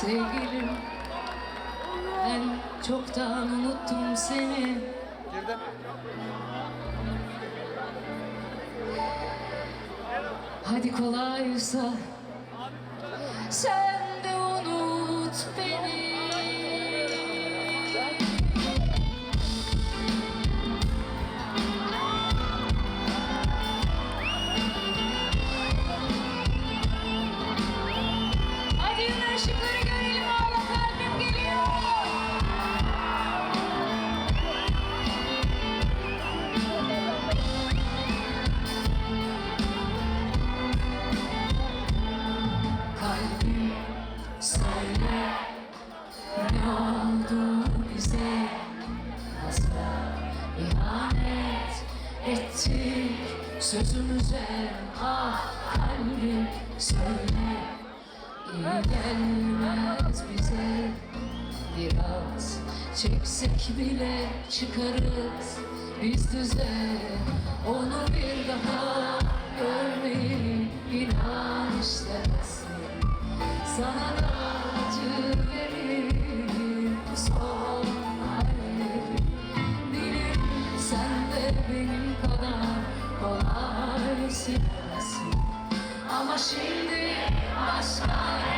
Sevgilim ben çoktan unuttum seni Girdim. Hadi kolaysa sen sözümüze Ah kalbim söyle. İyi gelmez bize. Biraz çeksek bile çıkarız biz düze. Onu bir daha görmeyi inan istersin. Sana da acı verir son halleri. Bilirim sen de benim kadar kolay silersin Ama şimdi başka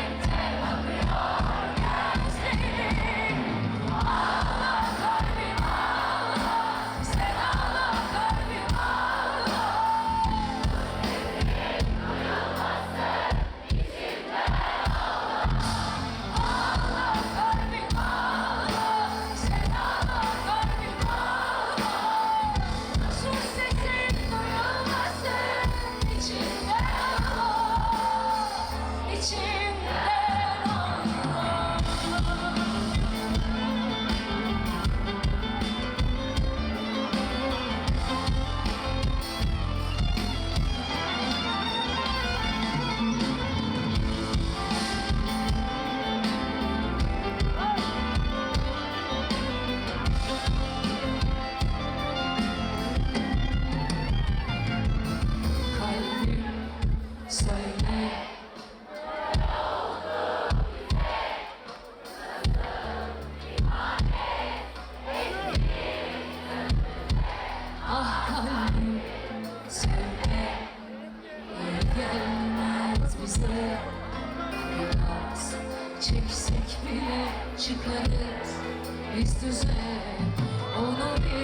söyle Ah kalbim söyle gelmez bize Biraz çeksek bile çıkarız. Biz düze Onu bir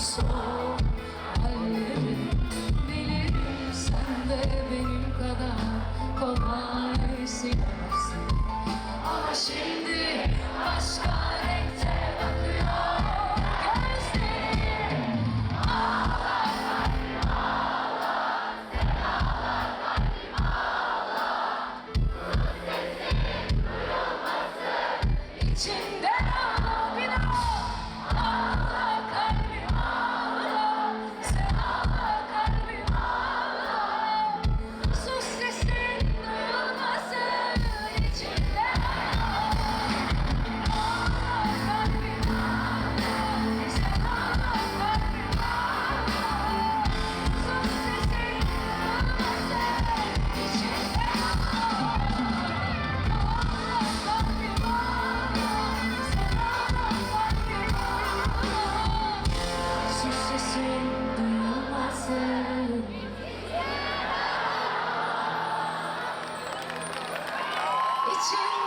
so to